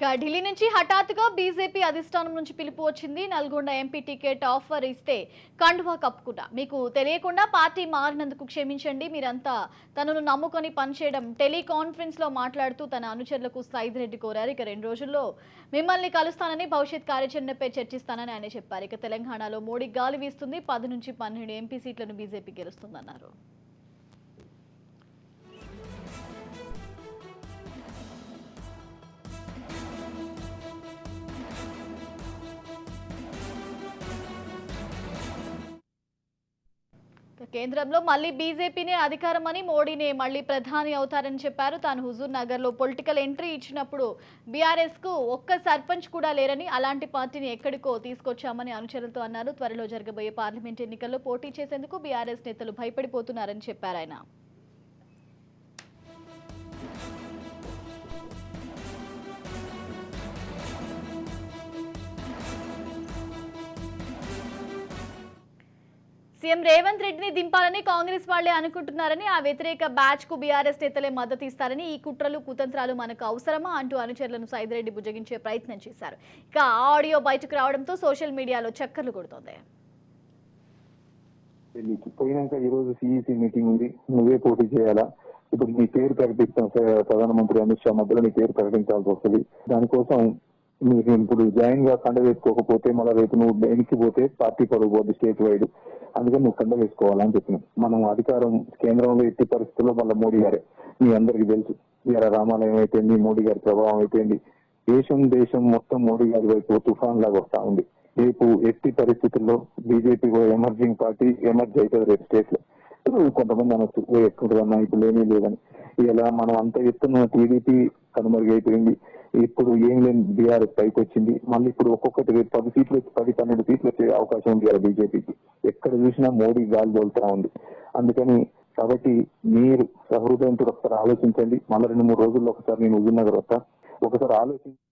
ఇక ఢిల్లీ నుంచి హఠాత్తుగా బీజేపీ అధిష్టానం నుంచి పిలుపు వచ్చింది. నల్గొండ ఎంపీ టికెట్ ఆఫర్ ఇస్తే కండువా కప్పుకున్నా మీకు తెలియకుండా పార్టీ మారినందుకు క్షమించండి. మీరంతా తనను నమ్ముకొని పనిచేయడం టెలికాన్ఫరెన్స్లో మాట్లాడుతూ తన అనుచరులకు సైద్ రెడ్డి కోరారు. ఇక రెండు రోజుల్లో మిమ్మల్ని కలుస్తానని భవిష్యత్ కార్యాచరణపై చర్చిస్తానని ఆయన చెప్పారు. ఇక తెలంగాణలో మోడీ గాలి వీస్తుంది. పది నుంచి పన్నెండు ఎంపీ సీట్లను బీజేపీ గెలుస్తుందన్నారు. కేంద్రంలో మళ్ళీ బీజేపీనే అధికారమని మోడీనే మళ్ళీ ప్రధాని అవుతారని చెప్పారు. తాను హుజూర్ నగర్లో పొలిటికల్ ఎంట్రీ ఇచ్చినప్పుడు బీఆర్ఎస్కు ఒక్క సర్పంచ్ కూడా లేరని అలాంటి పార్టీని ఎక్కడికో తీసుకొచ్చామని అనుచరులతో అన్నారు. త్వరలో జరగబోయే పార్లమెంట్ ఎన్నికల్లో పోటీ చేసేందుకు బీఆర్ఎస్ నేతలు భయపడిపోతున్నారని చెప్పారు ఆయన. సీఎం రేవంత్ రెడ్డిని దింపాలని కాంగ్రెస్ వాళ్ళే అనుకుంటున్నారని ఆ వ్యతిరేక బ్యాచ్కు బీఆర్ఎస్ నేతలే మద్దతు ఇస్తారని ఈ కుట్రలు కుతంత్రాలు మనకు అవసరమా అంటూ అనుచరులను సైదిరెడ్డి బుజ్జగించే ప్రయత్నం చేశారు. ఇక ఆ ఆడియో బయటకు రావడంతో సోషల్ మీడియాలో చక్కర్లు కొడుతోంది. పోయినాక ఈ రోజు సిఈసి మీటింగ్ ఉంది. నువ్వే పోటీ చేయాలా? ఇప్పుడు నీ పేరు ప్రకటిస్తాం ప్రధానమంత్రి అమిత్ షా మధ్యలో నీ పేరు ప్రకటించాల్సి వస్తుంది. దానికోసం మీరు ఇప్పుడు జాయిన్గా కండ వేసుకోకపోతే మళ్ళీ రేపు నువ్వు వెనక్కి పోతే పార్టీ పరుగు స్టేట్ వైడ్ అందుకని నువ్వు వేసుకోవాలని చెప్పినాం. మనం అధికారం కేంద్రంలో ఎట్టి పరిస్థితుల్లో మళ్ళీ మోడీ గారే. మీ అందరికి తెలుసు. వీర రామాలయం అయిపోయింది మోడీ గారి ప్రభావం అయిపోయింది. దేశం దేశం మొత్తం మోడీ గారి వైపు తుఫాన్ లాగా వస్తా ఉంది. రేపు ఎట్టి పరిస్థితుల్లో బీజేపీ ఎమర్జింగ్ పార్టీ ఎమర్జ్ అవుతుంది రేపు స్టేట్లో కొంతమంది అనొచ్చు ఎక్కువ ఎక్కడుందన్నా ఇప్పుడు ఏమీ లేదని. ఇలా మనం అంత ఎత్తున టీడీపీ కనుమరుగైపోయింది. ఇప్పుడు ఏం లేని బీఆర్ఎస్ పైకి వచ్చింది మళ్ళీ ఇప్పుడు ఒక్కొక్కటి రేపు పది సీట్లు పది పన్నెండు సీట్లు వచ్చే అవకాశం ఉంది కదా బీజేపీకి. ఎక్కడ చూసినా మోడీ గాలి తోలుతా ఉంది. అందుకని కాబట్టి మీరు సహృదయంతో ఒకసారి ఆలోచించండి. మళ్ళీ రెండు మూడు రోజుల్లో ఒకసారి నేను హుజూర్ నగర్ వస్తా. ఒకసారి ఆలోచించి